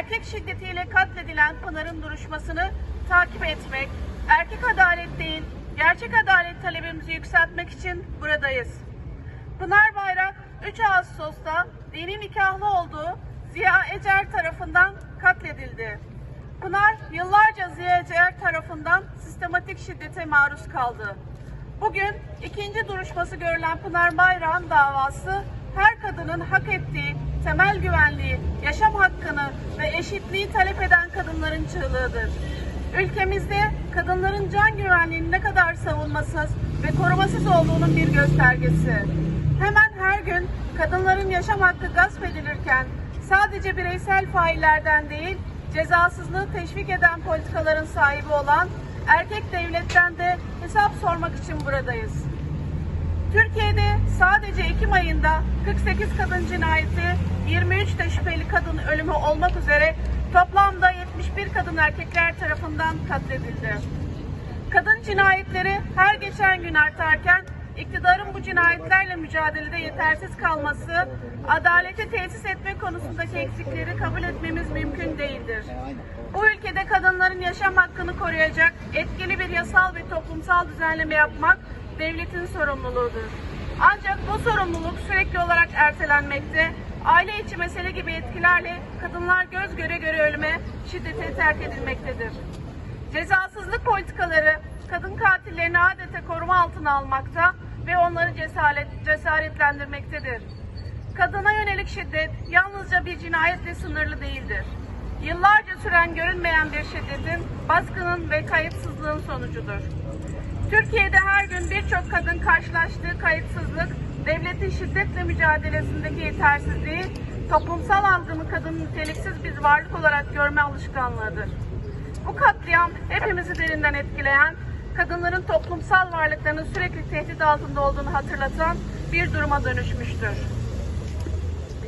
erkek şiddetiyle katledilen Pınar'ın duruşmasını takip etmek, erkek adalet değil, gerçek adalet talebimizi yükseltmek için buradayız. Pınar Bayrak 3 Ağustos'ta dini nikahlı olduğu Ziya Ecer tarafından katledildi. Pınar yıllarca Ziya Ecer tarafından sistematik şiddete maruz kaldı. Bugün ikinci duruşması görülen Pınar Bayrak'ın davası her kadının hak ettiği temel güvenliği, yaşam hakkını ve eşitliği talep eden kadınların çığlığıdır. Ülkemizde kadınların can güvenliğinin ne kadar savunmasız ve korumasız olduğunun bir göstergesi. Hemen her gün kadınların yaşam hakkı gasp edilirken sadece bireysel faillerden değil, cezasızlığı teşvik eden politikaların sahibi olan erkek devletten de hesap sormak için buradayız. Türkiye'de sadece Ekim ayında 48 kadın cinayeti, 23 de şüpheli kadın ölümü olmak üzere toplamda 71 kadın erkekler tarafından katledildi. Kadın cinayetleri her geçen gün artarken iktidarın bu cinayetlerle mücadelede yetersiz kalması, adaleti tesis etme konusundaki eksikleri kabul etmemiz mümkün değildir. Bu ülkede kadınların yaşam hakkını koruyacak etkili bir yasal ve toplumsal düzenleme yapmak devletin sorumluluğudur. Ancak bu sorumluluk sürekli olarak ertelenmekte, aile içi mesele gibi etkilerle kadınlar göz göre göre ölüme, şiddete terk edilmektedir. Cezasızlık politikaları kadın katillerini adeta koruma altına almakta ve onları cesaret, cesaretlendirmektedir. Kadına yönelik şiddet yalnızca bir cinayetle sınırlı değildir. Yıllarca süren görünmeyen bir şiddetin, baskının ve kayıtsızlığın sonucudur. Türkiye'de her gün birçok kadın karşılaştığı kayıtsızlık, devletin şiddetle mücadelesindeki yetersizliği, toplumsal algımı kadının niteliksiz bir varlık olarak görme alışkanlığıdır. Bu katliam hepimizi derinden etkileyen, kadınların toplumsal varlıklarının sürekli tehdit altında olduğunu hatırlatan bir duruma dönüşmüştür.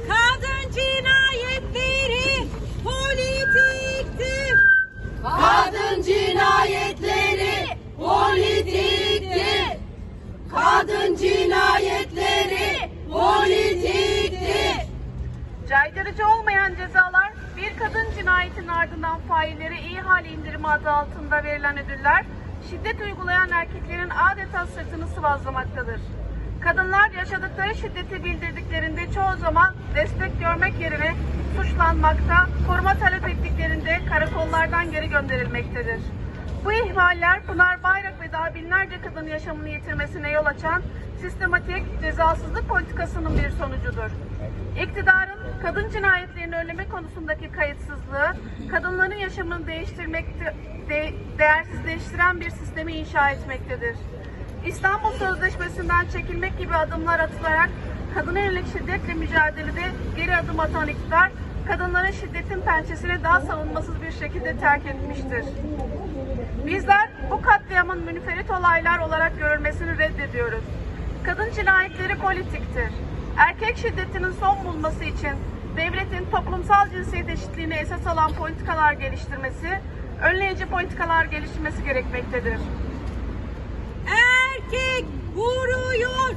Kadın cinayetleri politiktir. Kadın cinayetleri politiktir. Caydırıcı olmayan cezalar bir kadın cinayetinin ardından failleri iyi hal indirimi adı altında verilen ödüller şiddet uygulayan erkeklerin adeta sırtını sıvazlamaktadır. Kadınlar yaşadıkları şiddeti bildirdiklerinde çoğu zaman destek görmek yerine suçlanmakta, koruma talep ettiklerinde karakollardan geri gönderilmektedir. Bu ihmaller Pınar Bayrak ve daha binlerce kadın yaşamını yitirmesine yol açan sistematik cezasızlık politikasının bir sonucudur. İktidarın kadın cinayetlerini önleme konusundaki kayıtsızlığı, kadınların yaşamını değiştirmekte, de, değersizleştiren bir sistemi inşa etmektedir. İstanbul Sözleşmesi'nden çekilmek gibi adımlar atılarak kadına yönelik şiddetle mücadelede geri adım atan iktidar, kadınların şiddetin pençesini daha savunmasız bir şekilde terk etmiştir. Bizler bu katliamın münferit olaylar olarak görülmesini reddediyoruz. Kadın cinayetleri politiktir. Erkek şiddetinin son bulması için devletin toplumsal cinsiyet eşitliğini esas alan politikalar geliştirmesi, önleyici politikalar geliştirmesi gerekmektedir. Erkek vuruyor,